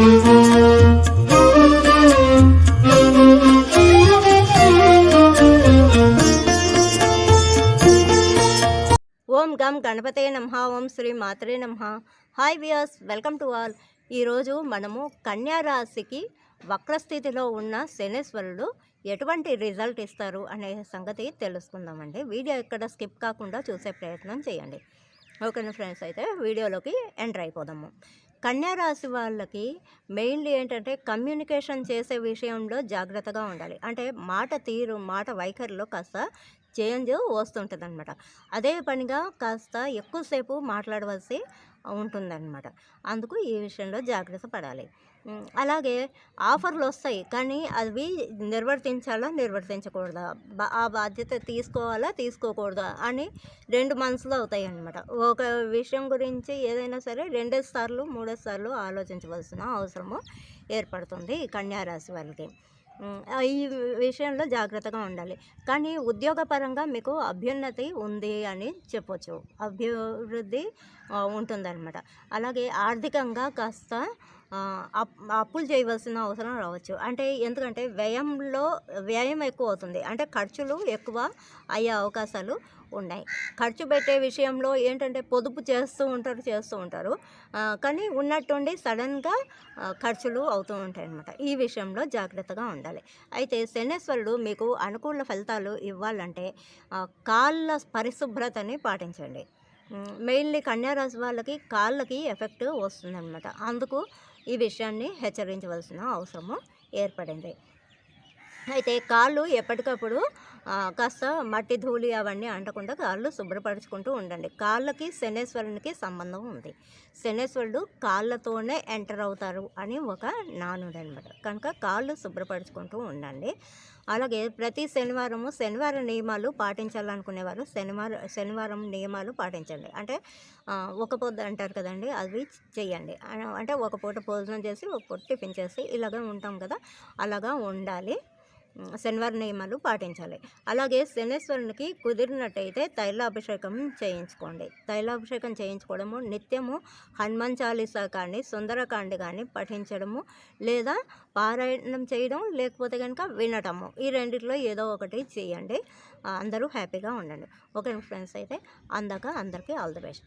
ఓం గం గణపతే నమ ఓం శ్రీ మాత్రే నమ. Hi viewers welcome to all. ఈరోజు మనము కన్యా రాశికి వక్రస్థితిలో ఉన్న శనేశ్వరుడు ఎటువంటి రిజల్ట్ ఇస్తారు అనే సంగతి తెలుసుకుందామండి. వీడియో ఎక్కడ స్కిప్ కాకుండా చూసే ప్రయత్నం చేయండి. ఓకేనా ఫ్రెండ్స్? అయితే వీడియోలోకి ఎంటర్ అయిపోదాము. కన్యారాశి వాళ్ళకి మెయిన్లీ ఏంటంటే కమ్యూనికేషన్ చేసే విషయంలో జాగ్రత్తగా ఉండాలి. అంటే మాట తీరు మాట వైఖరిలో కాస్త చేంజ్ వస్తుంటుంది అనమాట అదే పనిగా కాస్త ఎక్కువసేపు మాట్లాడవలసి ఉంటుందన్నమాట. అందుకు ఈ విషయంలో జాగ్రత్త పడాలి. అలాగే ఆఫర్లు వస్తాయి కానీ అవి నిర్వర్తించాలా నిర్వర్తించకూడదా? బా- ఆ బాధ్యత తీసుకోవాలా తీసుకోకూడదా? అని రెండు మనసులో అవుతాయి అన్నమాట ఒక విషయం గురించి ఏదైనా సరే రెండే సార్లు మూడో సార్లు ఆలోచించవలసిన అవసరము ఏర్పడుతుంది కన్యారాశి వాళ్ళకి ఈ విషయంలో జాగ్రత్తగా ఉండాలి. కానీ ఉద్యోగపరంగా మీకు అభ్యున్నతి ఉంది అని చెప్పొచ్చు. అభివృద్ధి ఉంటుందన్నమాట. అలాగే ఆర్థికంగా కాస్త అప్పులు చేయవలసిన అవసరం రావచ్చు. అంటే ఎందుకంటే వ్యయంలో వ్యయం ఎక్కువ అవుతుంది అంటే ఖర్చులు ఎక్కువ అయ్యే అవకాశాలు ఉన్నాయి. ఖర్చు పెట్టే విషయంలో ఏంటంటే పొదుపు చేస్తూ ఉంటారు చేస్తూ ఉంటారు. కానీ ఉన్నట్టుండి సడన్గా ఖర్చులు అవుతూ ఉంటాయి అన్నమాట ఈ విషయంలో జాగ్రత్తగా ఉండాలి. అయితే శనేశ్వరుడు మీకు అనుకూల ఫలితాలు ఇవ్వాలంటే కాళ్ళ పరిశుభ్రతని పాటించండి. మెయిన్లీ కన్యారాశి వాళ్ళకి కాళ్ళకి ఎఫెక్ట్ వస్తుందన్నమాట. అందుకు ఈ విషయాన్ని హెచ్చరించవలసిన అవసరము ఏర్పడింది. అయితే కాళ్ళు ఎప్పటికప్పుడు కాస్త మట్టి ధూళి అవన్నీ అంటకుండా కాళ్ళు శుభ్రపరచుకుంటూ ఉండండి. కాళ్ళకి శనేశ్వరునికి సంబంధం ఉంది. శనేశ్వరుడు కాళ్ళతోనే ఎంటర్ అవుతారు అని ఒక నానుడు అనమాట కనుక కాళ్ళు శుభ్రపరచుకుంటూ ఉండండి. అలాగే ప్రతి శనివారము శనివార నియమాలు పాటించాలనుకునేవారు శనివారం శనివారం నియమాలు పాటించండి. అంటే ఒక పొద్దు అంటారు కదండి అవి చేయండి అంటే ఒక పూట భోజనం చేసి ఒక పూట టిఫిన్ చేసి ఇలాగ ఉంటాం కదా అలాగా ఉండాలి. శనివారం నియమాలు పాటించాలి. అలాగే శనేశ్వరునికి కుదిరినట్టయితే తైలాభిషేకం చేయించుకోండి. తైలాభిషేకం చేయించుకోవడము నిత్యము హనుమాన్ చాలీసా కానీ సుందరకాండ కానీ పఠించడము లేదా పారాయణం చేయడం లేకపోతే కనుక వినటము ఈ రెండిట్లో ఏదో ఒకటి చేయండి. అందరూ హ్యాపీగా ఉండండి. ఓకే ఫ్రెండ్స్ అయితే అందాక అందరికీ ఆల్ ది బెస్ట్.